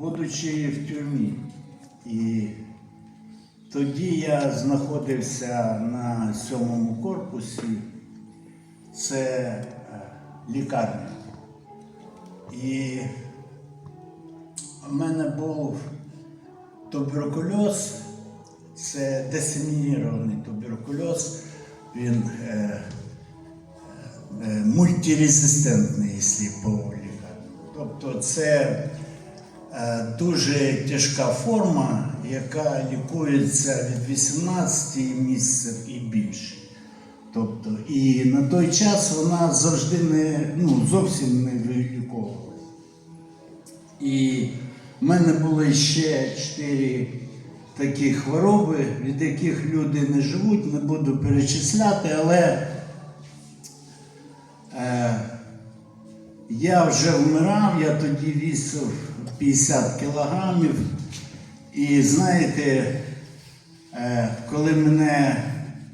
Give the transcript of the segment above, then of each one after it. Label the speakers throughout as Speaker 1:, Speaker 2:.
Speaker 1: будучи в тюрмі. І тоді я знаходився на сьомому корпусі, це е, лікарня. І в мене був туберкульоз, це дисемінірований туберкульоз. Він е, е, мультирезистентний, якщо по лікарні. Тобто це е, дуже тяжка форма, яка лікується від 18 місяців і більше. Тобто, і на той час вона завжди не, ну, зовсім не виліковувалася. І в мене були ще чотири такі хвороби, від яких люди не живуть, не буду перечисляти, але е, я вже вмирав, я тоді вісив 50 кілограмів. І знаєте, е, коли мене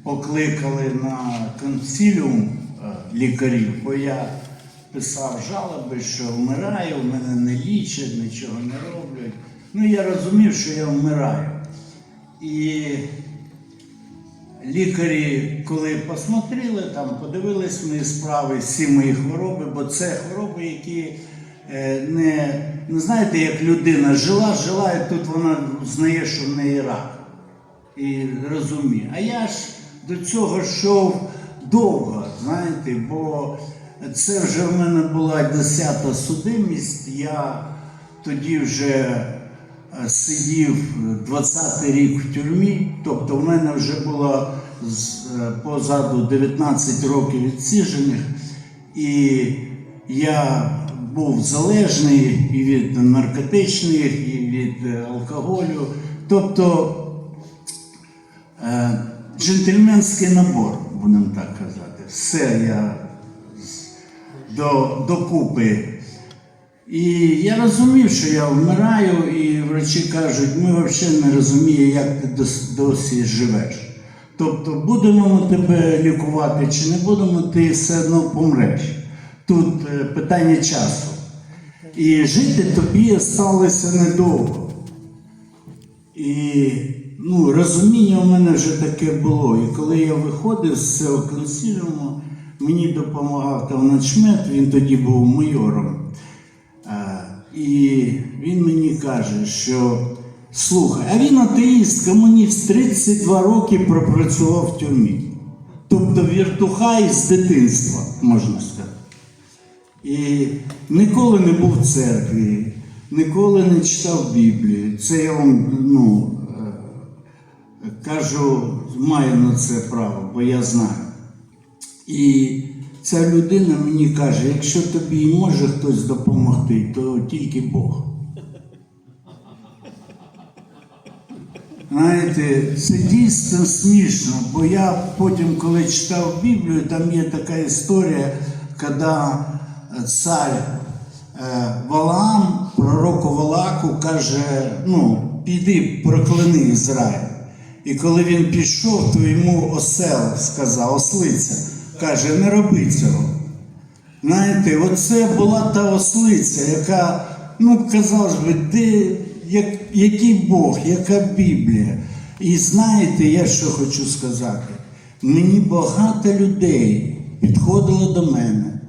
Speaker 1: покликали на консиліум е, лікарів, бо я писав жалоби, що вмираю, мене не лічать, нічого не роблять. Ну, я розумів, що я вмираю. І лікарі, коли посмотрели, там, подивились мої справи, всі мої хвороби, бо це хвороби, які е, не, не знаєте, як людина жила, жила, і тут вона знає, що в неї рак. І розуміє. А я ж до цього йшов довго, знаєте, бо це вже в мене була десята судимість. Я тоді вже сидів 20-й рік в тюрмі, тобто в мене вже було е, позаду 19 років відсіжених, і я був залежний і від наркотичних, і від е, алкоголю. Тобто е, джентльменський набор, будемо так казати. Все я до, докупи. І я розумів, що я вмираю, і врачі кажуть, ми взагалі не розуміємо, як ти досі живеш. Тобто, будемо ми тебе лікувати чи не будемо, ти все одно помреш. Тут е, питання часу. І жити тобі сталося недовго. І ну, розуміння у мене вже таке було. І коли я виходив з цього консиліуму, мені допомагав там начмет, він тоді був майором. І він мені каже, що слухай, а він атеїст, комуніст, 32 роки пропрацював в тюрмі. Тобто віртухай з дитинства, можна сказати. І ніколи не був в церкві, ніколи не читав Біблію. Це я вам ну, е, кажу, маю на це право, бо я знаю. І ця людина мені каже, якщо тобі може хтось допомогти, то тільки Бог. Знаєте, це дійсно смішно, бо я потім, коли читав Біблію, там є така історія, коли цар е, Валаам, пророку Валаку, каже: ну, піди прокляни Ізраїль. І коли він пішов, то йому осел сказав, ослиця, каже, не роби цього. Знаєте, оце була та ослиця, яка, ну, казалось би, де, як, який Бог, яка Біблія. І знаєте, я що хочу сказати? Мені багато людей підходило до мене,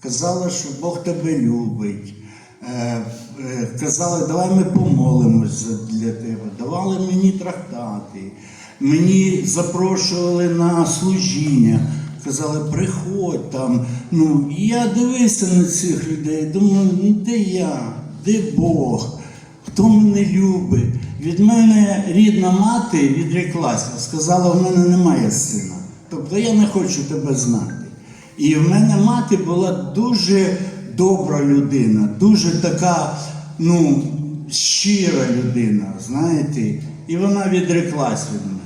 Speaker 1: казали, що Бог тебе любить. Е, е, Казали, давай ми помолимось для тебе. Давали мені трактати, мені запрошували на служіння. Казали, приходь там. Ну, і я дивився на цих людей, думаю, ну де я, де Бог, хто мене любить. Від мене рідна мати відреклася, сказала, в мене немає сина. Тобто я не хочу тебе знати. І в мене мати була дуже добра людина, дуже така, ну, щира людина, знаєте, і вона відреклась від мене.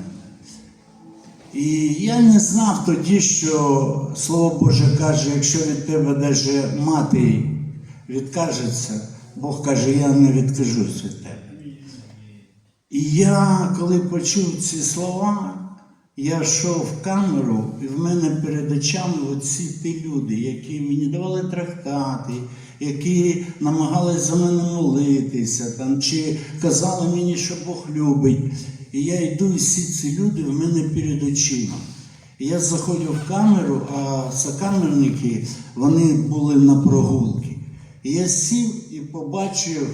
Speaker 1: І я не знав тоді, що Слово Боже каже, якщо від тебе навіть мати відкажеться, Бог каже, я не відкажусь від тебе. І я, коли почув ці слова, я йшов в камеру, і в мене перед очами оці ті люди, які мені давали трактати, які намагались за мене молитися, там, чи казали мені, що Бог любить. І я йду, і всі ці люди в мене перед очима. І я заходжу в камеру, а сокамерники вони були на прогулки. І я сів і побачив